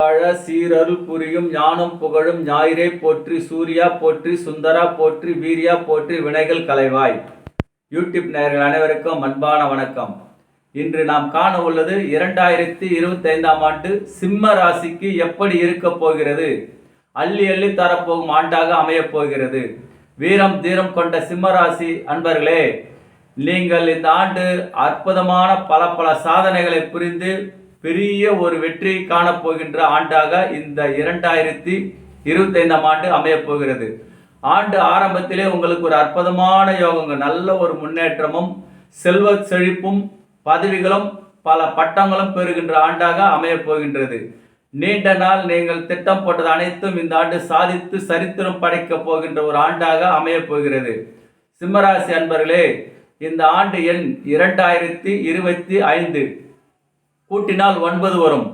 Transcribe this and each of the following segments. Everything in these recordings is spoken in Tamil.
வாழ சீரருள் புரியும் ஞானம் புகழும் ஞாயிறே போற்றி சூர்யா போற்றி சுந்தரா போற்றி வீரியா போற்றி வினைகள் கலைவாய். யூடியூப் நேயர்கள் அனைவருக்கும் அன்பான வணக்கம். இன்று நாம் காண உள்ளது இரண்டாயிரத்தி இருபத்தைந்தாம் ஆண்டு சிம்ம ராசிக்கு எப்படி இருக்க போகிறது? அள்ளி அள்ளி தரப்போகும் ஆண்டாக அமையப் போகிறது. வீரம் தீரம் கொண்ட சிம்ம ராசி அன்பர்களே நீங்கள் இந்த ஆண்டு அற்புதமான பல பல சாதனைகளை புரிந்து பெரிய ஒரு வெற்றி காணப்போகின்ற ஆண்டாக இந்த இரண்டாயிரத்தி இருபத்தைந்தாம் ஆண்டு அமையப் போகிறது. ஆண்டு ஆரம்பத்திலே உங்களுக்கு ஒரு அற்புதமான யோகங்க நல்ல ஒரு முன்னேற்றமும் செல்வ செழிப்பும் பதவிகளும் பல பட்டங்களும் பெறுகின்ற ஆண்டாக அமையப் போகின்றது. நீண்ட நாள் நீங்கள் திட்டம் போட்டது அனைத்தும் இந்த ஆண்டு சாதித்து சரித்திரம் படைக்கப் போகின்ற ஒரு ஆண்டாக அமையப் போகிறது. சிம்மராசி அன்பர்களே இந்த ஆண்டு எண் இரண்டாயிரத்தி இருபத்தி ஐந்து. கூட்டினால் ஒன்பது வரும்.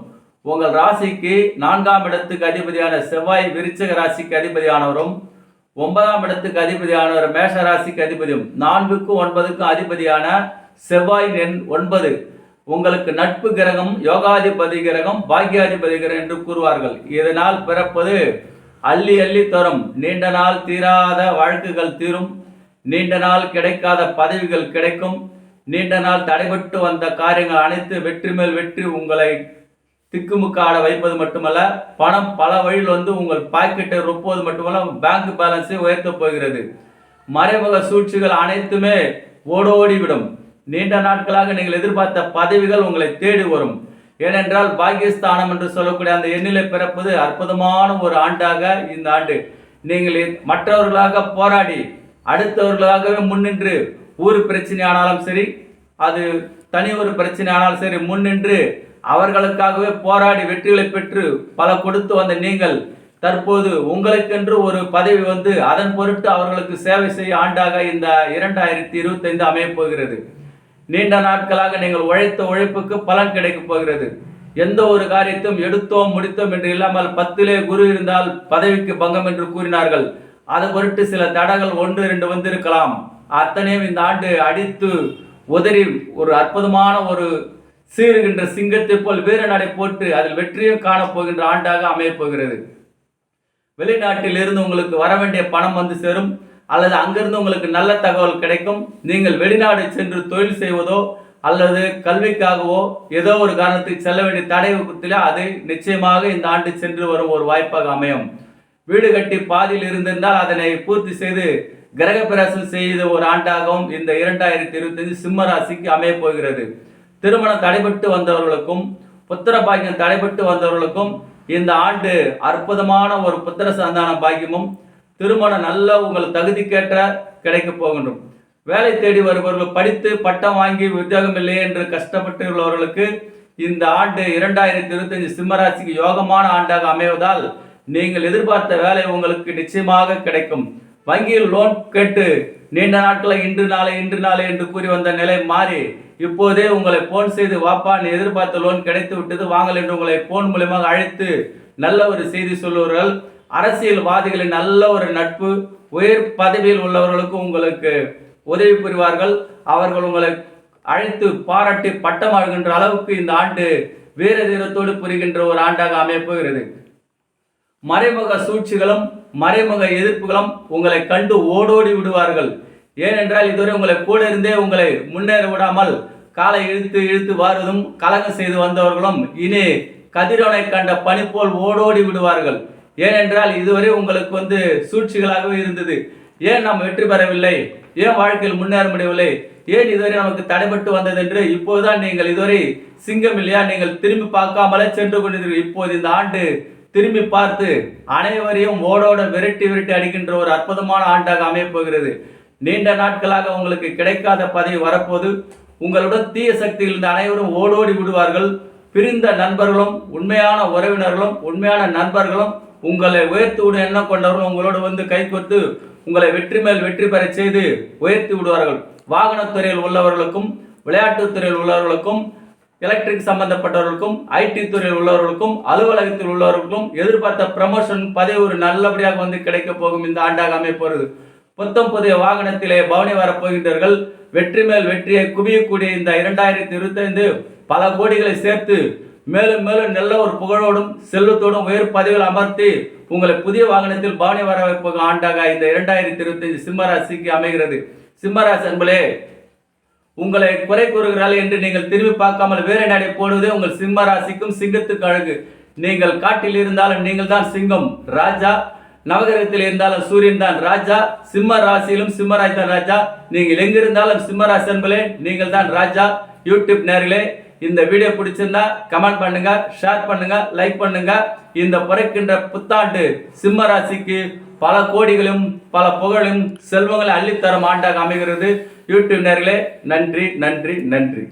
உங்கள் ராசிக்கு நான்காம் இடத்துக்கு அதிபதியான செவ்வாய் விருச்சக ராசிக்கு அதிபதியானவரும் ஒன்பதாம் இடத்துக்கு அதிபதியானவர் மேஷ ராசிக்கு அதிபதியும் நான்குக்கு ஒன்பதுக்கு அதிபதியான செவ்வாய் எண் ஒன்பது. உங்களுக்கு நட்பு கிரகம் யோகாதிபதி கிரகம் பாக்யாதிபதி கிரகம் என்று கூறுவார்கள். இதனால் பிறப்பது அள்ளி அள்ளி தரும். நீண்ட நாள் தீராத வழக்குகள் தீரும். நீண்ட நாள் கிடைக்காத பதவிகள் கிடைக்கும். நீண்ட நாள் தடைபட்டு வந்த காரியங்கள் அனைத்து வெற்றி மேல் வெற்றி உங்களை திக்குமுக்காட வைப்பது மட்டுமல்ல பணம் பல வழியில் வந்து உங்கள் பாக்கெட்டை ரொப்புவது மட்டுமல்ல பேங்க் பேலன்ஸை உயர்த்தப் போகிறது. மறைமுக சூழ்ச்சிகள் அனைத்துமே ஓடோடி விடும் நீண்ட நாட்களாக நீங்கள் எதிர்பார்த்த பதவிகள் உங்களை தேடி வரும். ஏனென்றால் பாகிஸ்தானம் என்று சொல்லக்கூடிய அந்த எண்ணிலை பிறப்பது அற்புதமான ஒரு ஆண்டாக இந்த ஆண்டு. நீங்கள் மற்றவர்களாக போராடி அடுத்தவர்களாகவே முன்னின்று ஊர் பிரச்சனை ஆனாலும் சரி அது தனி ஒரு பிரச்சனை ஆனாலும் சரி முன்னின்று அவர்களுக்காகவே போராடி வெற்றிகளை பெற்று பல கொடுத்து வந்த நீங்கள் தற்போது உங்களுக்கென்று ஒரு பதவி வந்து அதன் பொருட்டு அவர்களுக்கு சேவை செய்ய ஆண்டாக இந்த இரண்டாயிரத்தி இருபத்தைந்து அமையப் போகிறது. நீண்ட நாட்களாக நீங்கள் உழைத்த உழைப்புக்கு பலன் கிடைக்கப் போகிறது. எந்த ஒரு காரியத்தையும் எடுத்தோம் முடித்தோம் என்று இல்லாமல் பத்திலே குரு இருந்தால் பதவிக்கு பங்கம் என்று கூறினார்கள். அது பொருட்டு சில தடங்கள் ஒன்று இரண்டு வந்திருக்கலாம். அத்தனையும் இந்த ஆண்டு அடித்து உதறி ஒரு அற்புதமான ஒரு சீருகின்ற சிங்கத்தை போல் வீரநடை போட்டு அதில் வெற்றியும் காணப்போகின்ற ஆண்டாக அமையப் போகிறது. வெளிநாட்டில் இருந்து உங்களுக்கு வர வேண்டிய பணம் வந்து சேரும். அல்லது அங்கிருந்து உங்களுக்கு நல்ல தகவல் கிடைக்கும். நீங்கள் வெளிநாடு சென்று தொழில் செய்வதோ அல்லது கல்விக்காகவோ ஏதோ ஒரு காரணத்துக்கு செல்ல வேண்டிய தடை அது நிச்சயமாக இந்த ஆண்டு சென்று வரும் ஒரு வாய்ப்பாக அமையும். வீடு கட்டி பாதியில் இருந்திருந்தால் அதனை பூர்த்தி செய்து கிரக செய்த ஒரு ஆண்டாகவும் இந்த இரண்டாயிரத்தி இருபத்தஞ்சு சிம்ம ராசிக்கு அமையப் போகிறது. திருமணம் தடைபட்டு வந்தவர்களுக்கும் புத்திர பாக்கியம் தடைபட்டு வந்தவர்களுக்கும் இந்த ஆண்டு அற்புதமான ஒரு புத்திர சந்தான பாக்கியமும் திருமணம் நல்ல உங்கள் தகுதிக்கேற்ற கிடைக்க போகின்றோம். வேலை தேடி வருபவர்கள் படித்து பட்டம் வாங்கி உத்தியோகம் இல்லை என்று கஷ்டப்பட்டு உள்ளவர்களுக்கு இந்த ஆண்டு இரண்டாயிரத்தி இருபத்தஞ்சு சிம்மராசிக்கு யோகமான ஆண்டாக அமைவதால் நீங்கள் எதிர்பார்த்த வேலை உங்களுக்கு நிச்சயமாக கிடைக்கும். வங்கியில் லோன் கேட்டு நீண்ட நாட்களை இன்று நாளை இன்று நாளை என்று கூறி வந்த நிலை மாறி இப்போதே உங்களை போன் செய்து வாப்பா நீ எதிர்பார்த்த லோன் கிடைத்து விட்டது வாங்கல் என்று உங்களை போன் மூலியமாக அழைத்து நல்ல ஒரு செய்தி சொல்லுவார்கள். அரசியல்வாதிகளின் நல்ல ஒரு நட்பு உயர் பதவியில் உள்ளவர்களுக்கும் உங்களுக்கு உதவி புரிவார்கள். அவர்கள் உங்களை அழைத்து பாராட்டி பட்டமாகின்ற அளவுக்கு இந்த ஆண்டு வீர தீரத்தோடு புரிகின்ற ஒரு ஆண்டாக அமைய போகிறது. மறைமுக சூழ்ச்சிகளும் மறைமுக எதிர்ப்புகளும் உங்களை கண்டு ஓடோடி விடுவார்கள். ஏனென்றால் இதுவரை உங்களை கூட இருந்தே உங்களை முன்னேற விடாமல் காலை இழுத்து இழுத்து வாருவதும் கலகம் செய்து வந்தவர்களும் இனி கதிரவனை கண்ட பணி போல் ஓடோடி விடுவார்கள். ஏனென்றால் இதுவரை உங்களுக்கு வந்து சூழ்ச்சிகளாகவே இருந்தது. ஏன் நாம் வெற்றி பெறவில்லை? ஏன் வாழ்க்கையில் முன்னேற முடியவில்லை? ஏன் இதுவரை நமக்கு தடைபட்டு வந்தது என்று இப்போதுதான் நீங்கள் இதுவரை சிங்கம் இல்லையா? நீங்கள் திரும்பி பார்க்காமலே சென்று கொண்டிருக்கிறீர்கள். இப்போது இந்த ஆண்டு திரும்பி பார்த்து அனைவரையும் ஓடோட விரட்டி விரட்டி அடிக்கின்ற ஒரு அற்புதமான ஆண்டாக அமையப்போகிறது. நீண்ட நாட்களாக உங்களுக்கு கிடைக்காத பதவி வரப்போது உங்களுடன் தீய சக்தியில் இருந்த அனைவரும் ஓடோடி விடுவார்கள். பிரிந்த நண்பர்களும் உண்மையான உறவினர்களும் உண்மையான நண்பர்களும் உங்களை உயர்த்தி விட எண்ணம் கொண்டவர்களும் உங்களோடு வந்து கைகொத்து உங்களை வெற்றி மேல் வெற்றி பெற செய்து உயர்த்தி விடுவார்கள். வாகனத்துறையில் உள்ளவர்களுக்கும் விளையாட்டுத்துறையில் உள்ளவர்களுக்கும் எலக்ட்ரிக் சம்பந்தப்பட்டவர்களுக்கும் ஐடி துறையில் உள்ளவர்களுக்கும் அலுவலகத்தில் உள்ளவர்களுக்கும் எதிர்பார்த்த ப்ரமோஷன் பதவி ஒரு நல்லபடியாக வந்து கிடைக்க போகும் இந்த ஆண்டாக அமைப்போகிறது புத்தம் புதிய வாகனத்திலே பவனி வரப்போகின்றார்கள் வெற்றி மேல் வெற்றியை குவியக்கூடிய இந்த இரண்டாயிரத்தி இருபத்தைந்து பல கோடிகளை சேர்த்து மேலும் மேலும் நல்ல ஒரு புகழோடும் செல்வத்தோடும் உயர் பதவியில் அமர்த்தி உங்களை புதிய வாகனத்தில் பவனி வர வைப்போகும் ஆண்டாக இந்த இரண்டாயிரத்தி இருபத்தஞ்சு சிம்மராசிக்கு அமைகிறது. சிம்மராசி அன்பளே உங்களை குறை கூறுகிறாள் என்று நீங்கள் திரும்பி பார்க்காமல் வேற நடை போடுவதே உங்கள் சிம்ம ராசிக்கும் சிங்கத்துக்கு அழகு. நீங்கள் காட்டில் இருந்தாலும் நீங்கள் தான் சிங்கம். ராஜா நவகிரகத்தில் இருந்தாலும் சூரியன் தான் ராஜா. சிம்ம ராசியிலும் சிம்மராஜ் தான் ராஜா. நீங்கள் எங்கிருந்தாலும் சிம்மராசி என்பதே என்பலே நீங்கள் தான் ராஜா. யூடியூப் நேர்களே இந்த வீடியோ பிடிச்சிருந்தா கமெண்ட் பண்ணுங்க ஷேர் பண்ணுங்க லைக் பண்ணுங்க. இந்த பிறக்கின்ற புத்தாண்டு சிம்ம ராசிக்கு பல கோடிகளும் பல புகழும் செல்வங்களை அள்ளித்தரும் ஆண்டாக அமைகிறது. யூடியூப் நேர்களே நன்றி நன்றி நன்றி.